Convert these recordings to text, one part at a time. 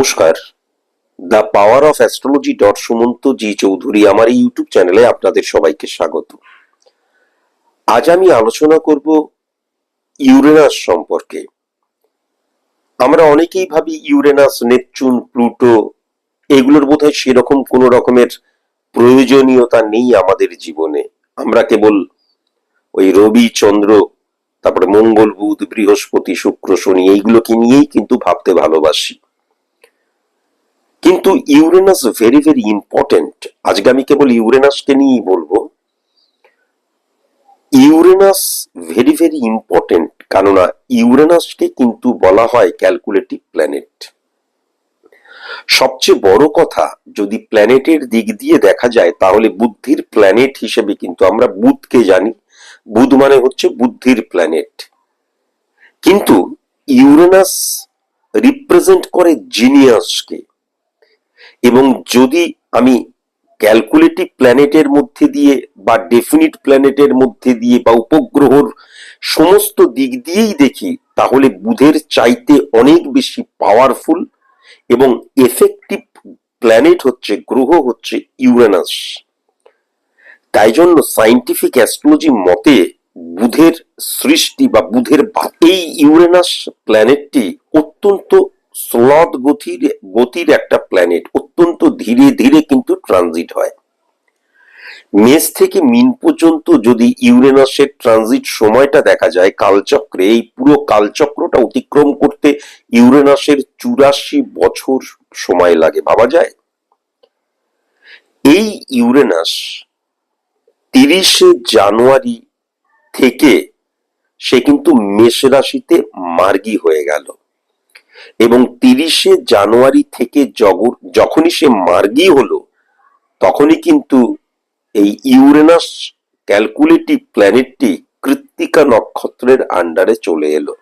নমস্কার। The power of astrology dot Sumanta G Chowdhury আমার এই ইউটিউব চ্যানেলে আপনাদের সবাইকে স্বাগত। আজ আমি আলোচনা করব ইউরেনাস সম্পর্কে। আমরা অনেকেই ভাবি ইউরেনাস, নেপচুন, প্লুটো এগুলোর বোধহয় সেরকম কোনো রকমের প্রয়োজনীয়তা নেই আমাদের জীবনে। আমরা কেবল ওই রবি, চন্দ্র, তারপরে মঙ্গল, বুধ, বৃহস্পতি, শুক্র, শনি এইগুলোকে নিয়েই কিন্তু ভাবতে ভালোবাসি। কিন্তু ইউরেনাস ভেরি ভেরি ইম্পর্টেন্ট আজকে আমি কেবল ইউরেনাসকে নিয়েই বলব। ইউরেনাস ভেরি ভেরি ইম্পর্টেন্ট কেননা ইউরেনাসকে কিন্তু বলা হয় ক্যালকুলেটিভ প্ল্যানেট সবচেয়ে বড় কথা, যদি প্ল্যানেটের দিক দিয়ে দেখা যায়, তাহলে বুদ্ধির প্ল্যানেট হিসেবে কিন্তু আমরা বুধকে জানি। বুধ মানে হচ্ছে বুদ্ধির প্ল্যানেট কিন্তু ইউরেনাস রিপ্রেজেন্ট করে জিনিয়াসকে এবং যদি আমি ক্যালকুলেটিভ প্ল্যানেটের মধ্যে দিয়ে বা ডেফিনিট প্ল্যানেটের মধ্যে দিয়ে বা উপগ্রহর সমস্ত দিক দিয়েই দেখি, তাহলে বুধের চাইতে অনেক বেশি পাওয়ারফুল এবং এফেক্টিভ প্ল্যানেট হচ্ছে, গ্রহ হচ্ছে ইউরেনাস তাই জন্য সাইন্টিফিক অ্যাস্ট্রোলজি মতে বুধের সৃষ্টি বা বুধের এই ইউরেনাস প্ল্যানেটটি অত্যন্ত স্লথ গতির গতির একটা প্ল্যানেট অত্যন্ত ধীরে ধীরে কিন্তু ট্রানজিট হয়। মেষ থেকে মিন পর্যন্ত যদি ইউরেনাসের ট্রানজিট সময়টা দেখা যায়, কালচক্রে, এই পুরো কালচক্রটা অতিক্রম করতে ইউরেনাসের চুরাশি বছর সময় লাগে, ভাবা যায়? এই ইউরেনাস তিরিশে জানুয়ারি থেকে সে কিন্তু মেষ রাশিতে মার্গী হয়ে গেল। এবং তিরিশে জানুয়ারি থেকে জগ- যখনই সে মার্গী হলো, তখনই কিন্তু এই ইউরেনাস ক্যালকুলেটিভ প্ল্যানেটটি কৃত্তিকা নক্ষত্রের আন্ডারে চলে এলো।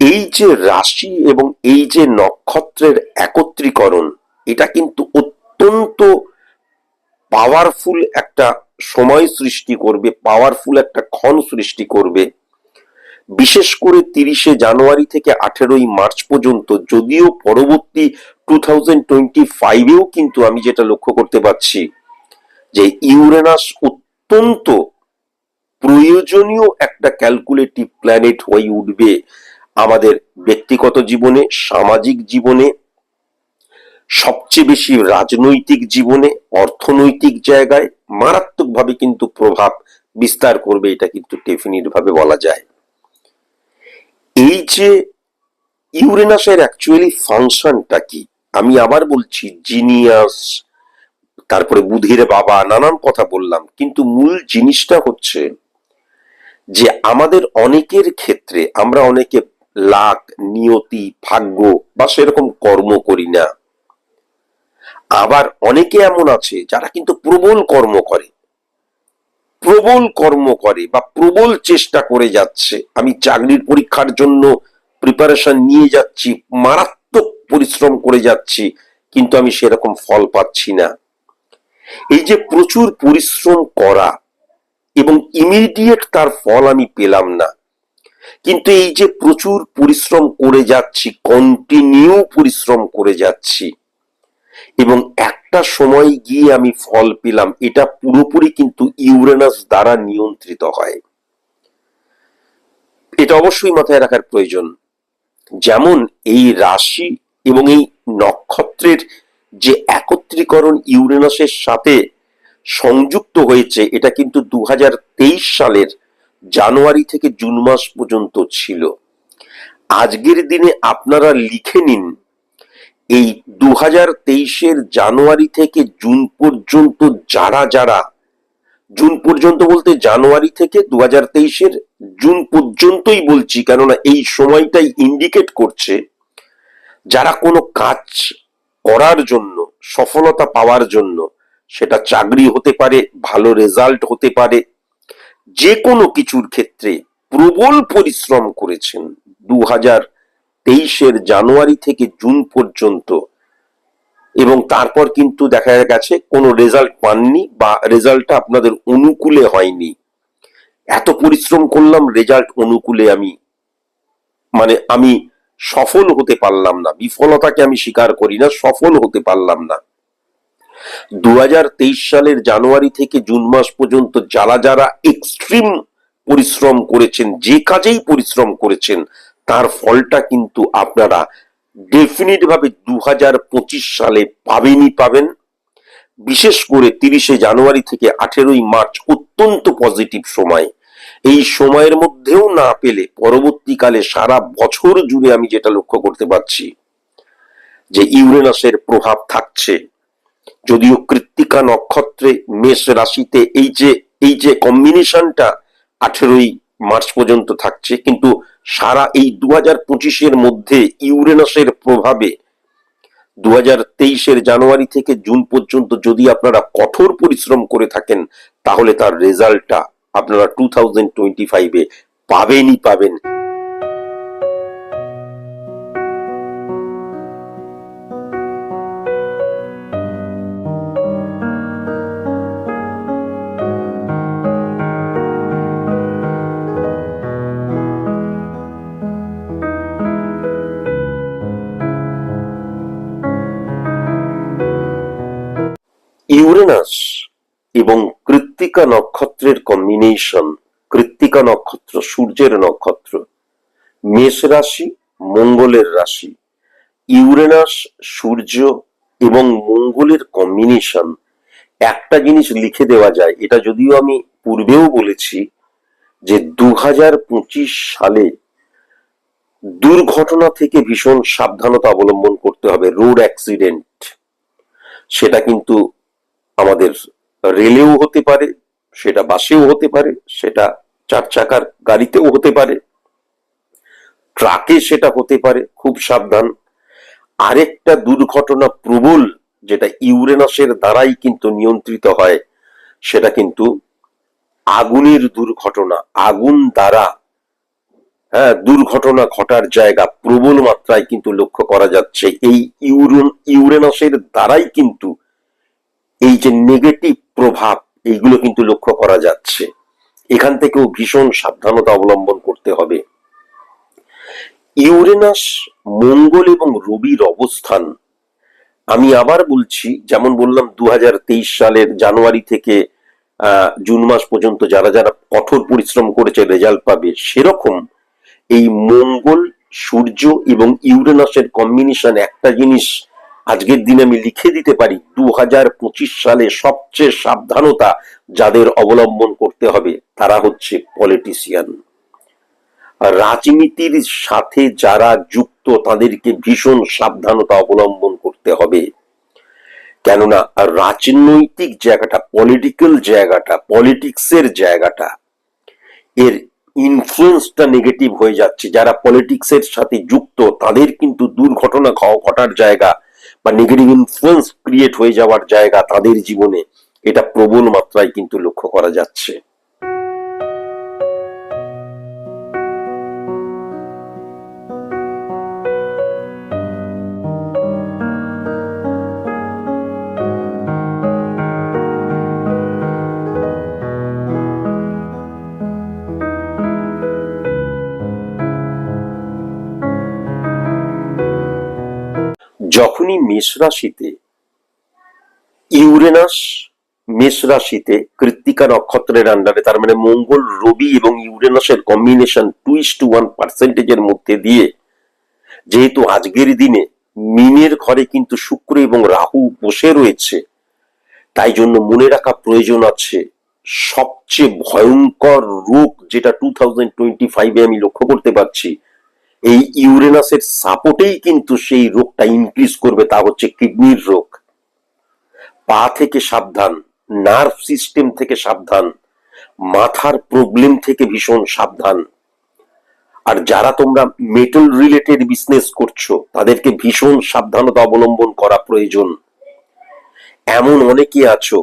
এই যে রাশি এবং এই যে নক্ষত্রের একত্রীকরণ, এটা কিন্তু অত্যন্ত পাওয়ারফুল একটা সময় সৃষ্টি করবে পাওয়ারফুল একটা ক্ষণ সৃষ্টি করবে। বিশেষ করে তিরিশে জানুয়ারি থেকে আঠেরোই মার্চ পর্যন্ত, যদিও পরবর্তী টু থাউজেন্ড টোয়েন্টি ফাইভেও কিন্তু আমি যেটা লক্ষ্য করতে পারছি যে ইউরেনাস অত্যন্ত প্রয়োজনীয় একটা ক্যালকুলেটিভ প্ল্যানেট হয়ে উঠবে আমাদের ব্যক্তিগত জীবনে, সামাজিক জীবনে, সবচেয়ে বেশি রাজনৈতিক জীবনে, অর্থনৈতিক জায়গায় মারাত্মকভাবে কিন্তু প্রভাব বিস্তার করবে, এটা কিন্তু ডেফিনিট ভাবে বলা যায়। এই যে ইউরেনাসের অ্যাকচুয়ালি ফাংশনটা কি? আমি আবার বলছি জিনিয়াস তারপরে বুধির বাবা, নানান কথা বললাম। কিন্তু মূল জিনিসটা হচ্ছে যে আমাদের অনেকের ক্ষেত্রে আমরা অনেকে লাক, নিয়তি, ভাগ্য বা সেরকম কর্ম করি না। আবার অনেকে এমন আছে যারা কিন্তু প্রবল কর্ম করে। প্রবল কর্ম করে বা প্রবল চেষ্টা করে যাচ্ছে, আমি চাকরির পরীক্ষার জন্য প্রিপারেশন নিয়ে যাচ্ছি, মারাত্মক পরিশ্রম করে যাচ্ছি, কিন্তু আমি সেরকম ফল পাচ্ছি না। এই যে প্রচুর পরিশ্রম করা এবং ইমিডিয়েট তার ফল আমি পেলাম না, কিন্তু এই যে প্রচুর পরিশ্রম করে যাচ্ছি কন্টিনিউ পরিশ্রম করে যাচ্ছি এবং একটা সময় গিয়ে আমি ফল পেলাম। এটা পুরোপুরি কিন্তু ইউরেনাস দ্বারা নিয়ন্ত্রিত হয়। এটা অবশ্যই মাথায় রাখার প্রয়োজন। যেমন এই রাশি এবং এই নক্ষত্রের যে একত্রীকরণ ইউরেনাসের সাথে সংযুক্ত হয়েছে, এটা কিন্তু দু হাজার তেইশ সালের জানুয়ারি থেকে জুন মাস পর্যন্ত ছিল। আজকের দিনে আপনারা লিখে নিন এই দু হাজার তেইশের জানুয়ারি থেকে জুন পর্যন্ত যারা যারা, জুন পর্যন্ত বলতে জানুয়ারি থেকে দু হাজার তেইশের জুন পর্যন্তই বলছি, কেননা এই সময়টাই ইন্ডিকেট করছে, যারা কোনো কাজ করার জন্য, সফলতা পাওয়ার জন্য, সেটা চাকরি হতে পারে, ভালো রেজাল্ট হতে পারে যে কোনো কিছুর ক্ষেত্রে প্রবল পরিশ্রম করেছেন দু হাজার তেইশের জানুয়ারি থেকে জুন পর্যন্ত। এবং তারপর কিন্তু দেখা গেছে, কোনো রেজাল্ট পাননি বা রেজাল্টটা আপনাদের অনুকূলে হয়নি। এত পরিশ্রম করলাম রেজাল্ট অনুকূলে আমি মানে আমি সফল হতে পারলাম না। বিফলতাকে আমি স্বীকার করি না, সফল হতে পারলাম না। দু হাজার তেইশ সালের জানুয়ারি থেকে জুন মাস পর্যন্ত যারা যারা এক্সট্রিম পরিশ্রম করেছেন, যে কাজেই পরিশ্রম করেছেন তার ফলটা কিন্তু আপনারা ডেফিনিট ভাবে দু হাজার পঁচিশ সালে পাবেনই পাবেন। বিশেষ করে তিরিশে জানুয়ারি থেকে আঠেরোই মার্চ অত্যন্ত পজিটিভ সময়। এই সময়ের মধ্যেও না পেলে পরবর্তীকালে সারা বছর জুড়ে আমি যেটা লক্ষ্য করতে পারছি, যে ইউরেনাসের প্রভাব থাকছে। যদিও কৃত্তিকা নক্ষত্রে মেষ রাশিতে এই যে এই যে কম্বিনেশনটা আঠেরোই মার্চ পর্যন্ত থাকছে, কিন্তু সারা এই দু হাজার পঁচিশের মধ্যে ইউরেনাসের প্রভাবে দু হাজার তেইশের জানুয়ারি থেকে জুন পর্যন্ত যদি আপনারা কঠোর পরিশ্রম করে থাকেন, তাহলে তার রেজাল্টটা আপনারা টু থাউজেন্ড টোয়েন্টি ফাইভে পাবেনই পাবেন। ইউরেনাস এবং কৃত্তিকা নক্ষত্রের কম্বিনেশন কৃত্তিকা নক্ষত্র, সূর্যের নক্ষত্র, মেষ রাশি, মঙ্গলের রাশি, ইউরেনাস, সূর্য এবং মঙ্গলের কম্বিনেশন একটা জিনিস লিখে দেওয়া যায়, এটা যদিও আমি পূর্বেও বলেছি যে দু হাজার পঁচিশ সালে দুর্ঘটনা থেকে ভীষণ সাবধানতা অবলম্বন করতে হবে রোড অ্যাক্সিডেন্ট সেটা কিন্তু আমাদের রেলেও হতে পারে, সেটা বাসেও হতে পারে, সেটা চার চাকার গাড়িতেও হতে পারে ট্রাকে সেটা হতে পারে, খুব সাবধান। আরেকটা দুর্ঘটনা প্রবল, যেটা ইউরেনাসের দ্বারাই কিন্তু নিয়ন্ত্রিত হয়, সেটা কিন্তু আগুনের দুর্ঘটনা, আগুন দ্বারা হ্যাঁ দুর্ঘটনা ঘটার জায়গা প্রবল মাত্রায় কিন্তু লক্ষ্য করা যাচ্ছে। এই ইউরোন ইউরেনাসের দ্বারাই কিন্তু এই যে নেগেটিভ প্রভাব এইগুলো কিন্তু লক্ষ্য করা যাচ্ছে। এখান থেকেও ভীষণ সাবধানতা অবলম্বন করতে হবে। ইউরেনাস, মঙ্গল এবং রবির অবস্থান, আমি আবার বলছি, যেমন বললাম দু হাজার তেইশ সালের জানুয়ারি থেকে জুন মাস পর্যন্ত যারা যারা কঠোর পরিশ্রম করেছে, রেজাল্ট পাবে, সেরকম এই মঙ্গল, সূর্য এবং ইউরেনাসের কম্বিনেশন একটা জিনিস আজকের দিনে আমি লিখে দিতে পারি দু হাজার পঁচিশ সালে সবচেয়ে সাবধানতা যাদের অবলম্বন করতে হবে, তারা হচ্ছে পলিটিশিয়ান রাজনীতির সাথে যারা যুক্ত, তাদেরকে ভীষণ সাবধানতা অবলম্বন করতে হবে। কেননা, রাজনৈতিক জায়গাটা পলিটিক্যাল জায়গাটা পলিটিক্সের জায়গাটা, এর ইনফ্লুয়েন্সটা নেগেটিভ হয়ে যাচ্ছে। যারা পলিটিক্সের সাথে যুক্ত, তাদের কিন্তু দুর্ঘটনা ঘটার জায়গা বা নেগেটিভ ইনফ্লুয়েন্স ক্রিয়েট হয়ে যাওয়ার জায়গা তাদের জীবনে, এটা প্রবল মাত্রায় কিন্তু লক্ষ্য করা যাচ্ছে। যখনই মেষ রাশিতে ইউরেনাস, মেষ রাশিতে কৃত্তিকা নক্ষত্রের আন্ডারে তার মানে মঙ্গল, রবি এবং ইউরেনাসের combination two is two one পার্সেন্টেজের মধ্যে দিয়ে, যেহেতু আজকের দিনে মিনের ঘরে কিন্তু শুক্র এবং রাহু বসে রয়েছে, তাই জন্য মনে রাখা প্রয়োজন আছে, সবচেয়ে ভয়ঙ্কর রোগ যেটা টু থাউজেন্ড টোয়েন্টি ফাইভে আমি লক্ষ্য করতে পারছি এই ইউরেনাসের সাপোর্টেই কিন্তু সেই রোগটা ইনক্রিজ করবে, তা হচ্ছে কিডনির রোগ। পা থেকে সাবধান নার্ভ সিস্টেম থেকে সাবধান, মাথার প্রবলেম থেকে ভীষণ সাবধান। আর যারা তোমরা মেটাল রিলেটেড বিজনেস করছ, তাদেরকে ভীষণ সাবধানতা অবলম্বন করা প্রয়োজন। এমন অনেকে আছো,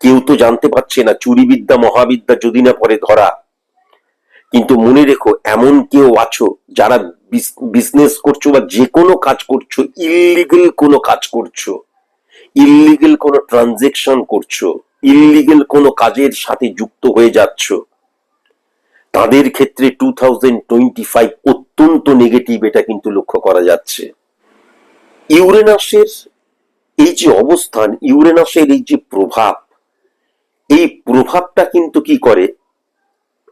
কেউ তো জানতে পারছে না, চুরিবিদ্যা, মহাবিদ্যা যদি না পরে ধরা। কিন্তু মনে রেখো, এমন কেউ আছো যারা বিজনেস করছ বা যে কোনো কাজ করছ ইলিগেল কোনো কাজ করছ ইলিগেল কোনো ট্রানজেকশন করছ ইলিগেল কোনো কাজের সাথে যুক্ত হয়ে যাচ্ছ, তাদের ক্ষেত্রে টু থাউজেন্ড টোয়েন্টি ফাইভ অত্যন্ত নেগেটিভ এটা কিন্তু লক্ষ্য করা যাচ্ছে। ইউরেনাসের এই যে অবস্থান, ইউরেনাসের এই যে প্রভাব, এই প্রভাবটা কিন্তু কি করে?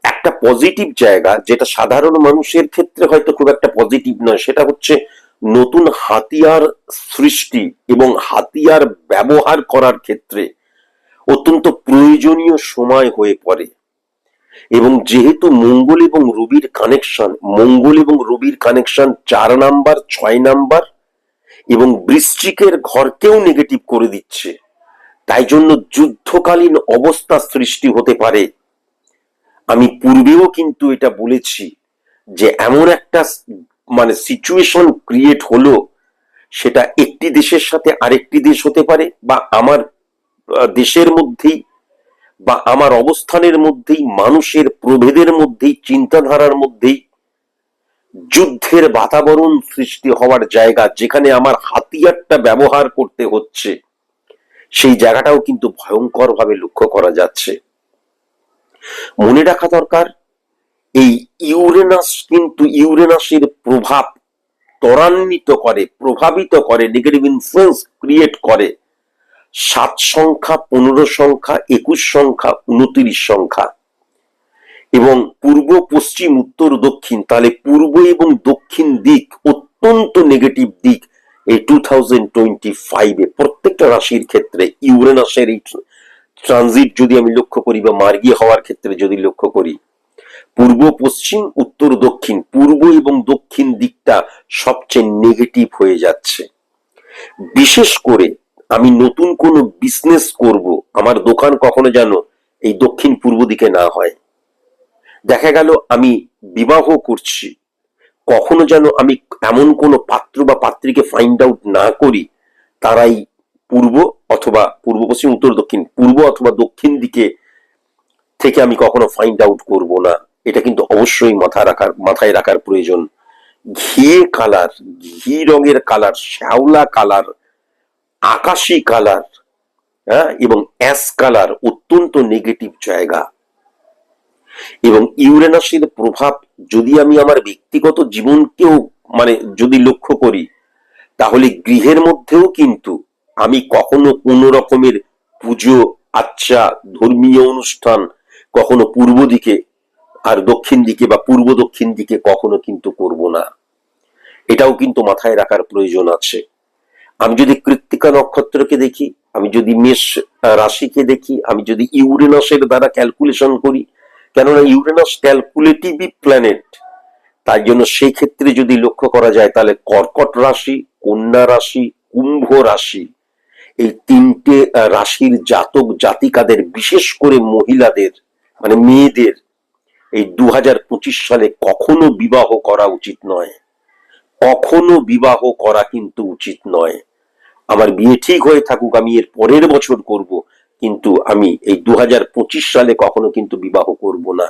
একটা পজিটিভ জায়গা যেটা সাধারণ মানুষের ক্ষেত্রে হয়তো খুব একটা পজিটিভ নয়, সেটা হচ্ছে নতুন হাতিয়ার সৃষ্টি এবং হাতিয়ার ব্যবহার করার ক্ষেত্রে অত্যন্ত প্রয়োজনীয় সময় হয়ে পড়ে। এবং যেহেতু মঙ্গল এবং রবির কানেকশন মঙ্গল এবং রবির কানেকশন চার নাম্বার, ছয় নাম্বার এবং বৃশ্চিকের ঘরকেও নেগেটিভ করে দিচ্ছে, তাই জন্য যুদ্ধকালীন অবস্থা সৃষ্টি হতে পারে। আমি পূর্বেও কিন্তু এটা বলেছি যে এমন একটা মানে সিচুয়েশন ক্রিয়েট হলো, সেটা একটি দেশের সাথে আরেকটি দেশ হতে পারে বা আমার দেশের মধ্যেই বা আমার অবস্থানের মধ্যেই, মানুষের প্রভেদের মধ্যেই, চিন্তাধারার মধ্যেই যুদ্ধের বাতাবরণ সৃষ্টি হওয়ার জায়গা যেখানে আমার হাতিয়ারটা ব্যবহার করতে হচ্ছে, সেই জায়গাটাও কিন্তু ভয়ঙ্কর ভাবে লক্ষ্য করা যাচ্ছে। মনে রাখা দরকার, এই ইউরেনাস কিন্তু ইউরেনাসের প্রভাব ত্বরান্বিত করে, প্রভাবিত করে নেগেটিভ ইনফ্লুয়েন্স ক্রিয়েট করে। সাত সংখ্যা, পনেরো সংখ্যা, একুশ সংখ্যা, উনত্রিশ সংখ্যা। এবং পূর্ব, পশ্চিম, উত্তর, দক্ষিণ, তাহলে পূর্ব এবং দক্ষিণ দিক অত্যন্ত নেগেটিভ দিক এই টু থাউজেন্ড টোয়েন্টি ফাইভে প্রত্যেকটা রাশির ক্ষেত্রে ইউরেনাসের এই ট্রানজিট যদি আমি লক্ষ্য করি বা মার্গী হওয়ার ক্ষেত্রে যদি লক্ষ্য করি, পূর্ব, পশ্চিম, উত্তর, দক্ষিণ, পূর্ব এবং দক্ষিণ দিকটা সবচেয়ে নেগেটিভ হয়ে যাচ্ছে। বিশেষ করে আমি নতুন কোনো বিজনেস করব, আমার দোকান কখনো যেন এই দক্ষিণ পূর্ব দিকে না হয়। দেখা গেল আমি বিবাহ করছি, কখনো যেন আমি এমন কোনো পাত্র বা পাত্রীকে ফাইন্ড আউট না করি, তারাই পূর্ব অথবা পূর্ব পশ্চিম, উত্তর, দক্ষিণ, পূর্ব অথবা দক্ষিণ দিকে থেকে আমি কখনো ফাইন্ড আউট করব না। এটা কিন্তু অবশ্যই মাথা রাখার, মাথায় রাখার প্রয়োজন। ঘিয়ে কালার ঘি রঙের কালার শ্যাওলা কালার আকাশি কালার হ্যাঁ এবং অ্যাস কালার অত্যন্ত নেগেটিভ জায়গা। এবং ইউরেনাসের প্রভাব যদি আমি আমার ব্যক্তিগত জীবনকেও মানে যদি লক্ষ্য করি, তাহলে গৃহের মধ্যেও কিন্তু আমি কখনো কোনো রকমের পুজো আচ্ছা ধর্মীয় অনুষ্ঠান কখনো পূর্ব দিকে আর দক্ষিণ দিকে বা পূর্ব দক্ষিণ দিকে কখনো কিন্তু করব না। এটাও কিন্তু মাথায় রাখার প্রয়োজন আছে। আমি যদি কৃত্তিকা নক্ষত্রকে দেখি, আমি যদি মেষ রাশিকে দেখি, আমি যদি ইউরেনাসের দ্বারা ক্যালকুলেশন করি, কেননা ইউরেনাস ক্যালকুলেটিভই প্ল্যানেট তাই জন্য সেই ক্ষেত্রে যদি লক্ষ্য করা যায়, তাহলে কর্কট রাশি, কন্যা রাশি, কুম্ভ রাশি এই তিনটে রাশির জাতক জাতিকাদের, বিশেষ করে মহিলাদের মানে মেয়েদের, এই দুহাজার পঁচিশ সালে কখনো বিবাহ করা উচিত নয়। কখনো বিবাহ করা কিন্তু উচিত নয়। আমার বিয়ে ঠিক হয়ে থাকুক, আমি এর পরের বছর করব, কিন্তু আমি এই দু হাজার পঁচিশ সালে কখনো কিন্তু বিবাহ করব না।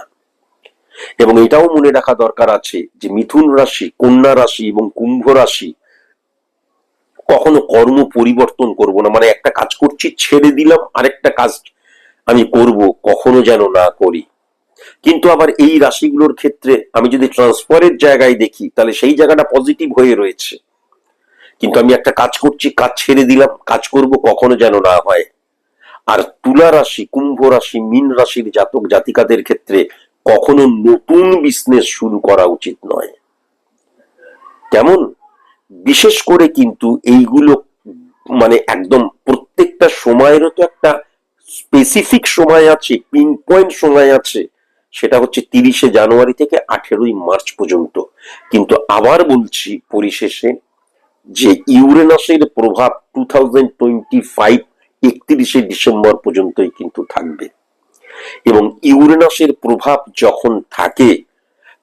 এবং এটাও মনে রাখা দরকার আছে যে মিথুন রাশি, কন্যা রাশি এবং কুম্ভ রাশি কখনো কর্ম পরিবর্তন করব না। মানে একটা কাজ করছি, ছেড়ে দিলাম, আরেকটা কাজ আমি করব, কখনো যেন না করি। কিন্তু আবার এই রাশিগুলোর ক্ষেত্রে আমি যদি ট্রান্সফারের জায়গায় দেখি, তাহলে সেই জায়গাটা পজিটিভ হয়ে রয়েছে। কিন্তু আমি একটা কাজ করছি, কাজ ছেড়ে দিলাম, কাজ করব, কখনো যেন না হয়। আর তুলা রাশি, কুম্ভ রাশি, মীন রাশির জাতক জাতিকাদের ক্ষেত্রে কখনো নতুন বিজনেস শুরু করা উচিত নয়। কেমন? বিশেষ করে কিন্তু এইগুলো মানে একদম প্রত্যেকটা সময়েরও তো একটা স্পেসিফিক সময় আছে পিন পয়েন্ট সময় আছে। সেটা হচ্ছে তিরিশে জানুয়ারি থেকে আঠেরোই মার্চ পর্যন্ত। কিন্তু আবার বলছি পরিশেষে যে ইউরেনাসের প্রভাব টু থাউজেন্ড টোয়েন্টি ফাইভ একত্রিশে ডিসেম্বর পর্যন্তই কিন্তু থাকবে। এবং ইউরেনাসের প্রভাব যখন থাকে,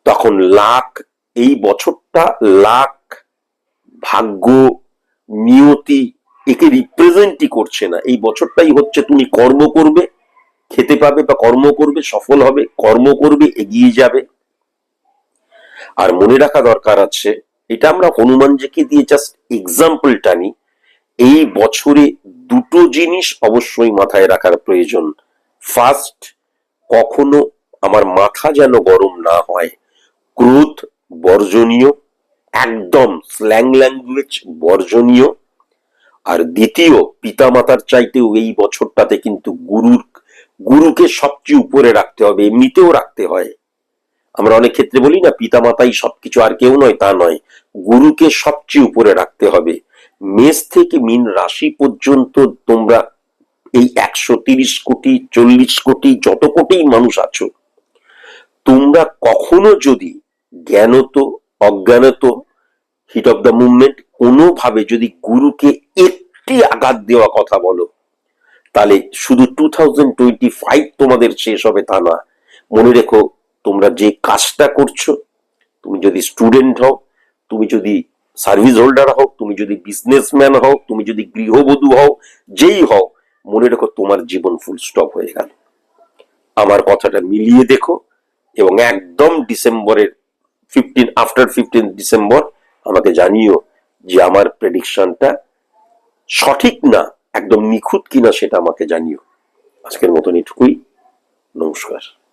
তখন লাখ, এই বছরটা লাখ ভাগ্য, নিয়তি একে রিপ্রেজেন্টই করছে না। এই বছরটাই হচ্ছে তুমি কর্ম করবে, খেতে পাবে বা কর্ম করবে, সফল হবে, কর্ম করবে, এগিয়ে যাবে। আর মনে রাখা দরকার আছে, এটা আমরা হনুমানজিকে দিয়ে জাস্ট এক্সাম্পল টানি এই বছরে দুটো জিনিস অবশ্যই মাথায় রাখার প্রয়োজন। ফার্স্ট কখনো আমার মাথা যেন গরম না হয়। ক্রোধ বর্জনীয়। একদম স্ল্যাং ল্যাঙ্গুয়েজ বর্জনীয়। আর দ্বিতীয়, পিতামাতার চাইতেও এই বছরটাতে কিন্তু গুরুর, গুরুকে সবচেয়ে উপরে রাখতে হবে, এমনিতেও রাখতে হয়। আমরা অনেক ক্ষেত্রে বলি না, পিতামাতাই সবকিছু আর কেউ নয়, তা নয়। গুরুকে সবচেয়ে উপরে রাখতে হবে। মেষ থেকে মিন রাশি পর্যন্ত তোমরা এই একশো তিরিশ কোটি, চল্লিশ কোটি, যত কোটি মানুষ আছো, তোমরা কখনো যদি জ্ঞানত, অজ্ঞানত হিট অফ দ্য মুভমেন্ট কোনোভাবে যদি গুরুকে একটি আঘাত দেওয়া কথা বলো, তাহলে শুধু টু থাউজেন্ড টোয়েন্টি ফাইভ তোমাদের শেষ হবে তা না মনে রেখো, তোমরা যে কাজটা করছ, তুমি যদি স্টুডেন্ট হও, তুমি যদি সার্ভিস হোল্ডার হও, তুমি যদি বিজনেসম্যান হও, তুমি যদি গৃহবধূ হও, যেই হও, মনে রেখো তোমার জীবন ফুল স্টপ হয়ে গেল। আমার কথাটা মিলিয়ে দেখো, এবং একদম ডিসেম্বরের ফিফটিন আফটার ফিফটিন ডিসেম্বর আমাকে জানিও যে আমার প্রেডিকশনটা সঠিক না, একদম নিখুঁত কিনা সেটা আমাকে জানিও। আজকের মতন এটুকুই। নমস্কার।